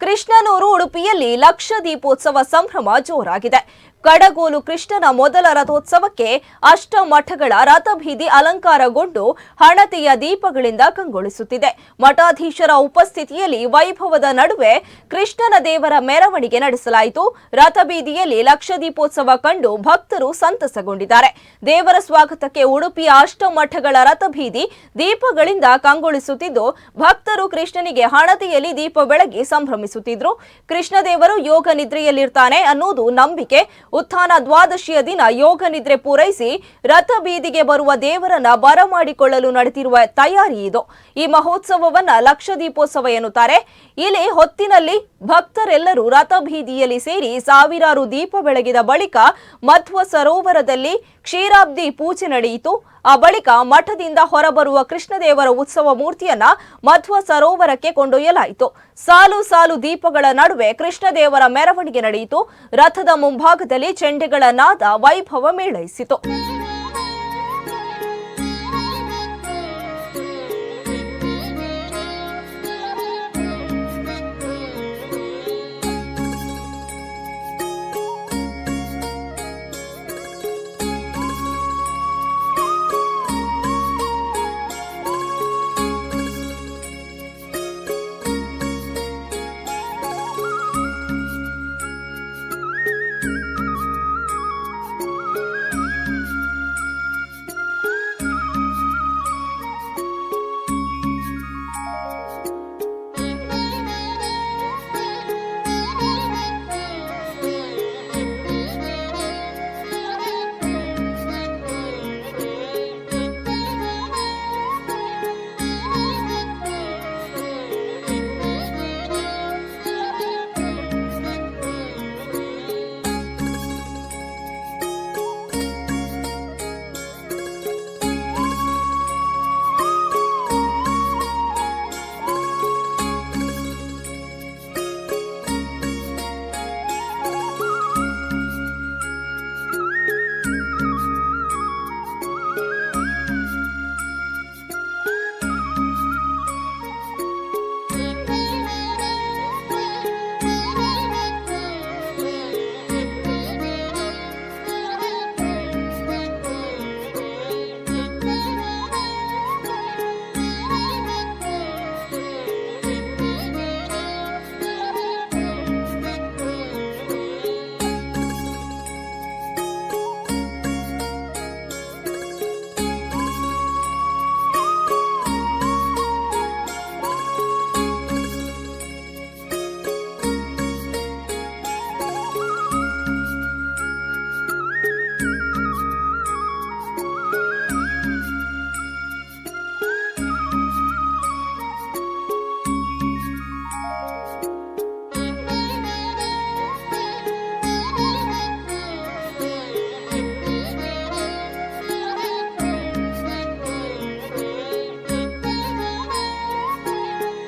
ಕೃಷ್ಣನೂರು ಉಡುಪಿಯಲ್ಲಿ ಲಕ್ಷ ದೀಪೋತ್ಸವ ಸಂಭ್ರಮ ಜೋರಾಗಿದೆ. ಕಡಗೋಲು ಕೃಷ್ಣನ ಮೊದಲ ರಥೋತ್ಸವಕ್ಕೆ ಅಷ್ಟಮಠಗಳ ರಥಬೀದಿ ಅಲಂಕಾರಗೊಂಡು ಹಣತೆಯ ದೀಪಗಳಿಂದ ಕಂಗೊಳಿಸುತ್ತಿದೆ. ಮಠಾಧೀಶರ ಉಪಸ್ಥಿತಿಯಲ್ಲಿ ವೈಭವದ ನಡುವೆ ಕೃಷ್ಣನ ದೇವರ ಮೆರವಣಿಗೆ ನಡೆಸಲಾಯಿತು. ರಥಬೀದಿಯಲ್ಲಿ ಲಕ್ಷ ದೀಪೋತ್ಸವ ಕಂಡು ಭಕ್ತರು ಸಂತಸಗೊಂಡಿದ್ದಾರೆ. ದೇವರ ಸ್ವಾಗತಕ್ಕೆ ಉಡುಪಿಯ ಅಷ್ಟಮಠಗಳ ರಥಬೀದಿ ದೀಪಗಳಿಂದ ಕಂಗೊಳಿಸುತ್ತಿದ್ದು, ಭಕ್ತರು ಕೃಷ್ಣನಿಗೆ ಹಣತೆಯಲ್ಲಿ ದೀಪ ಬೆಳಗಿ ಸಂಭ್ರಮಿಸುತ್ತಿದ್ರು. ಕೃಷ್ಣದೇವರು ಯೋಗ ನಿದ್ರೆಯಲ್ಲಿರ್ತಾನೆ ಅನ್ನೋದು ನಂಬಿಕೆ. ಉತ್ಥಾನ ದ್ವಾದಶಿಯ ದಿನ ಯೋಗ ನಿದ್ರೆ ಪೂರೈಸಿ ರಥ ಬೀದಿಗೆ ಬರುವ ದೇವರನ್ನ ಬರಮಾಡಿಕೊಳ್ಳಲು ನಡೆದಿರುವ ತಯಾರಿ ಇದು. ಈ ಮಹೋತ್ಸವವನ್ನ ಲಕ್ಷ ದೀಪೋತ್ಸವ ಎನ್ನುತ್ತಾರೆ. ಇಲ್ಲಿ ಹೊತ್ತಿನಲ್ಲಿ ಭಕ್ತರೆಲ್ಲರೂ ರಥ ಬೀದಿಯಲ್ಲಿ ಸೇರಿ ಸಾವಿರಾರು ದೀಪ ಬೆಳಗಿದ ಬಳಿಕ ಮಧ್ವ ಸರೋವರದಲ್ಲಿ ಕ್ಷೀರಾಬ್ದಿ ಪೂಜೆ ನಡೆಯಿತು. ಆ ಬಳಿಕ ಮಠದಿಂದ ಹೊರಬರುವ ಕೃಷ್ಣದೇವರ ಉತ್ಸವ ಮೂರ್ತಿಯನ್ನ ಮಧ್ವ ಸರೋವರಕ್ಕೆ ಕೊಂಡೊಯ್ಯಲಾಯಿತು. ಸಾಲು ಸಾಲು ದೀಪಗಳ ನಡುವೆ ಕೃಷ್ಣದೇವರ ಮೆರವಣಿಗೆ ನಡೆಯಿತು. ರಥದ ಮುಂಭಾಗದಲ್ಲಿ ಚೆಂಡೆಗಳ ನಾದ ವೈಭವ ಮೇಳೈಸಿತು.